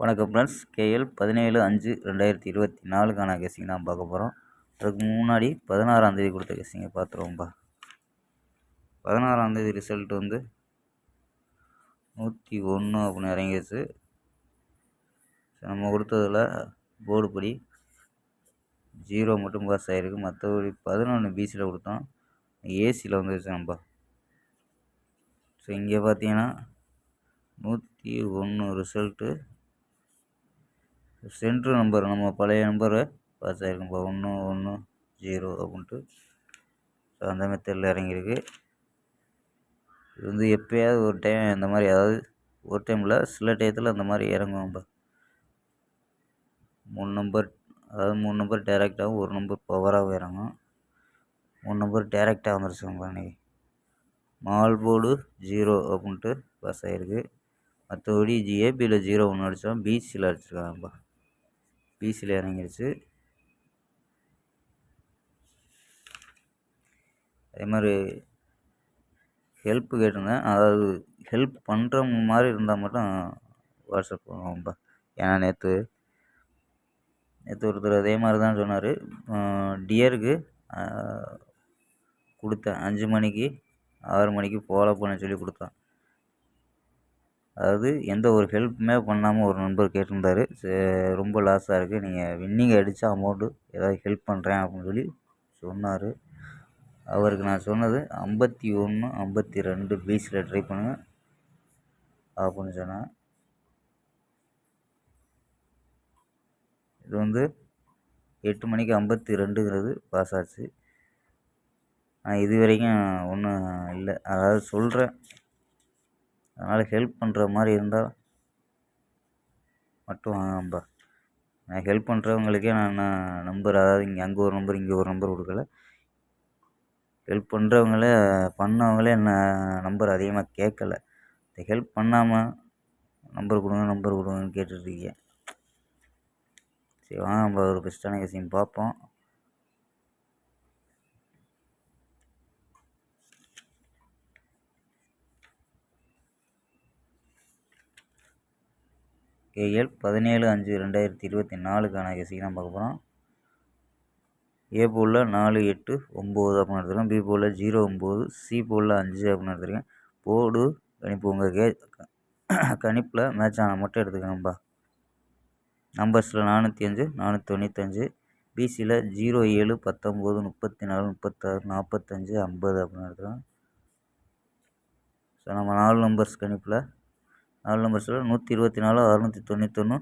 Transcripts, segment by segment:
வணக்கம் friends. KL பதினேழு அஞ்சு ரெண்டாயிரத்தி இருபத்தி நாலுக்கான கெஸிங் தான் பார்க்க போகிறோம் அதுக்கு முன்னாடி பதினாறாந்தேதி கொடுத்த கெஸிங்கை பார்த்துருவோம்ப்பா பதினாறாந்தேதி ரிசல்ட் வந்து நூற்றி ஒன்று அப்படின்னு இறங்கிடுச்சு நம்ம கொடுத்ததில் போர்டு படி ஜீரோ மட்டும் பாஸ் ஆகிருக்கு மற்றபடி பதினொன்று பிசியில் கொடுத்தோம். ஏசியில் வந்துருச்சு நம்ம ஸோ இங்கே பார்த்தீங்கன்னா நூற்றி ஒன்று ரிசல்ட்டு சென்ட்ரு நம்பர் நம்ம பழைய நம்பரை பாஸ் ஆகிருக்கும்பா ஒன்று ஒன்று ஜீரோ அப்படின்ட்டு. ஸோ அந்த மெத்தடில் இறங்கியிருக்கு. இது வந்து எப்போயாவது ஒரு டைம் இந்த மாதிரி அதாவது ஒரு டைமில் சில டயத்தில் அந்த மாதிரி இறங்குவோம்ப்பா மூணு நம்பர் அதாவது மூணு நம்பர் டேரெக்டாகவும் ஒரு நம்பர் பவராகவும் இறங்கும். மூணு நம்பர் டேரெக்டாக வந்துருச்சுங்கப்பா இன்றைக்கி மால் போர்டு ஜீரோ அப்படின்ட்டு பாஸ் ஆகிருக்கு மற்றபடி ஜிஏபியில் ஜீரோ ஒன்று அடித்தோம் பிசியில் அடிச்சிருக்காங்கப்பா பிசியில் இறங்கிடுச்சு அதே மாதிரி ஹெல்ப் கேட்டிருந்தேன். அதாவது ஹெல்ப் பண்ணுற மாதிரி இருந்தால் மட்டும் வாட்ஸ்அப் பண்ணுவோம்ப்பா ஏன்னா நேற்று நேற்று ஒருத்தர் அதே மாதிரி தான் சொன்னார். டியருக்கு கொடுத்தேன். அஞ்சு மணிக்கு ஆறு மணிக்கு ஃபாலோ பண்ண சொல்லி கொடுத்தேன். அதாவது எந்த ஒரு ஹெல்ப்புமே பண்ணாமல் ஒரு நண்பர் கேட்டிருந்தாரு. ரொம்ப லாஸாக இருக்குது நீங்கள் வின்னிங் அடித்தா அமௌண்ட்டு ஏதாவது ஹெல்ப் பண்ணுறேன் அப்படின்னு சொல்லி சொன்னார். அவருக்கு நான் சொன்னது ஐம்பத்தி ஒன்று ஐம்பத்தி ரெண்டு பீச்சில் ட்ரை பண்ணுங்கள் அப்படின்னு சொன்னேன் இது வந்து எட்டு மணிக்கு ஐம்பத்தி ரெண்டுங்கிறது பாஸ் ஆச்சு. ஆனால் இது வரைக்கும் ஒன்றும் இல்லை. அதாவது சொல்கிறேன் அதனால் ஹெல்ப் பண்ணுற மாதிரி இருந்தால் மட்டும் வாங்கப்பா நான் ஹெல்ப் பண்ணுறவங்களுக்கே நான் நம்பர் அதாவது இங்கே அங்கே ஒரு நம்பர் இங்கே ஒரு நம்பர் கொடுக்கல. ஹெல்ப் பண்ணுறவங்களே பண்ணவங்களே என்ன நம்பர் அதிகமாக கேட்கல. இந்த ஹெல்ப் பண்ணாமல் நம்பர் கொடுங்க நம்பர் கொடுங்கன்னு கேட்டுட்ருக்கீங்க சரி வாங்க நம்ம ஒரு பெஸ்ட்டான விஷயம் பார்ப்போம். கேஎல் பதினேழு அஞ்சு ரெண்டாயிரத்தி இருபத்தி நாலுக்கான கெஸிங் தான் பார்க்க போகிறோம் ஏ போலில் நாலு எட்டு ஒம்பது அப்படின்னு எடுத்துருக்கேன். பி போலில் ஜீரோ ஒம்பது சி போலில் அஞ்சு அப்படின்னு எடுத்துருக்கேன். போர்டு கணிப்பு உங்கள் கே கணிப்பில் மேட்ச் ஆனால் மட்டும் எடுத்துக்கோங்கப்பா நம்பர்ஸில் நானூற்றி அஞ்சு நானூற்றி தொண்ணூத்தஞ்சு பிசியில் ஜீரோ ஏழு பத்தொம்போது முப்பத்தி நாலு முப்பத்தாறு நாற்பத்தஞ்சு ஐம்பது அப்படின்னு எடுத்துக்கலாம் ஸோ நம்ம நாலு நம்பர்ஸ் கணிப்பில் நாலு நம்பர்ஸில் நூற்றி இருபத்தி நாலு அறநூற்றி தொண்ணூத்தொன்று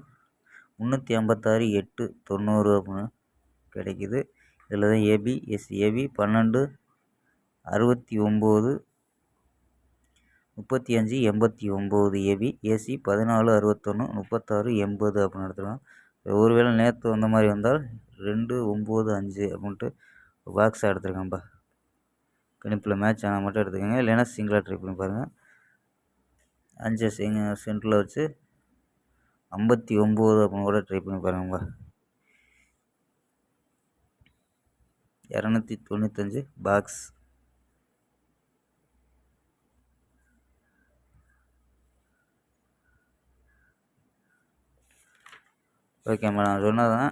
முந்நூற்றி ஐம்பத்தாறு எட்டு தொண்ணூறு அப்படின்னு கிடைக்கிது. இதில் தான் ஏபி எஸ் ஏபி பன்னெண்டு அறுபத்தி ஒம்பது முப்பத்தி அஞ்சு எண்பத்தி ஒம்பது ஏபி ஏசி பதினாலு அறுபத்தொன்று முப்பத்தாறு எண்பது அப்படின்னு எடுத்துக்கலாம். ஒருவேளை நேற்று வந்த மாதிரி வந்தால் ரெண்டு ஒம்பது அஞ்சு அப்படின்ட்டு பாக்ஸாக எடுத்துருக்கேன்ப்பா கணிப்பில் மேட்ச் ஆனால் மட்டும் எடுத்துக்கோங்க. இல்லைன்னா சிங்கிளாக ட்ரை பண்ணி பாருங்கள் அஞ்சு செங்க சென்டரில் வச்சு ஐம்பத்தி ஒம்பது அப்படின்னு கூட ட்ரை பண்ணி பாருங்கப்பா. இரநூத்தி தொண்ணூத்தஞ்சு பாக்ஸ் ஓகேம்மா நான் சொன்னதான்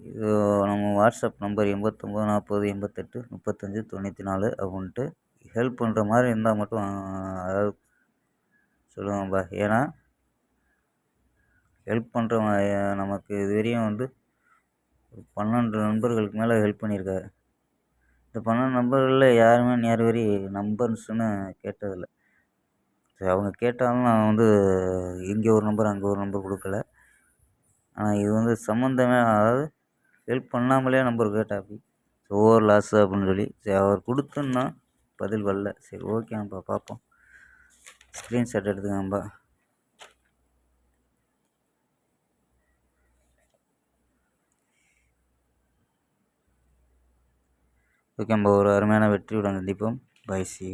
இது நம்ம வாட்ஸ்அப் நம்பர் எண்பத்தொம்போது நாற்பது எண்பத்தெட்டு முப்பத்தஞ்சு தொண்ணூற்றி நாலு அப்படின்ட்டு ஹெல்ப் பண்ணுற மாதிரி இருந்தால் மட்டும் அதாவது சொல்லுவாங்கப்பா ஏன்னா ஹெல்ப் பண்ணுறவங்க நமக்கு இதுவரையும் வந்து பன்னெண்டு நண்பர்களுக்கு மேலே ஹெல்ப் பண்ணியிருக்காரு. இந்த பன்னெண்டு நண்பர்களில் யாருமே நேர் வரி நம்பர்ஸ்னு கேட்டதில்லை. சரி அவங்க கேட்டாலும் நான் வந்து இங்கே ஒரு நம்பர் அங்கே ஒரு நம்பர் கொடுக்கல. ஆனால் இது வந்து சம்மந்தமே அதாவது ஹெல்ப் பண்ணாமலே நம்பர் கேட்டாப்பி ஓவர் லாஸ் அப்படின்னு சொல்லி சரி அவர் கொடுத்துன்னா பதில் வரல. சரி ஓகேப்பா பார்ப்போம். ஸ்க்ரீன்ஷாட் எடுத்துக்கோங்கப்பா. ஓகேம்பா ஒரு அருமையான வெற்றியுடன் கண்டிப்போம் பை சி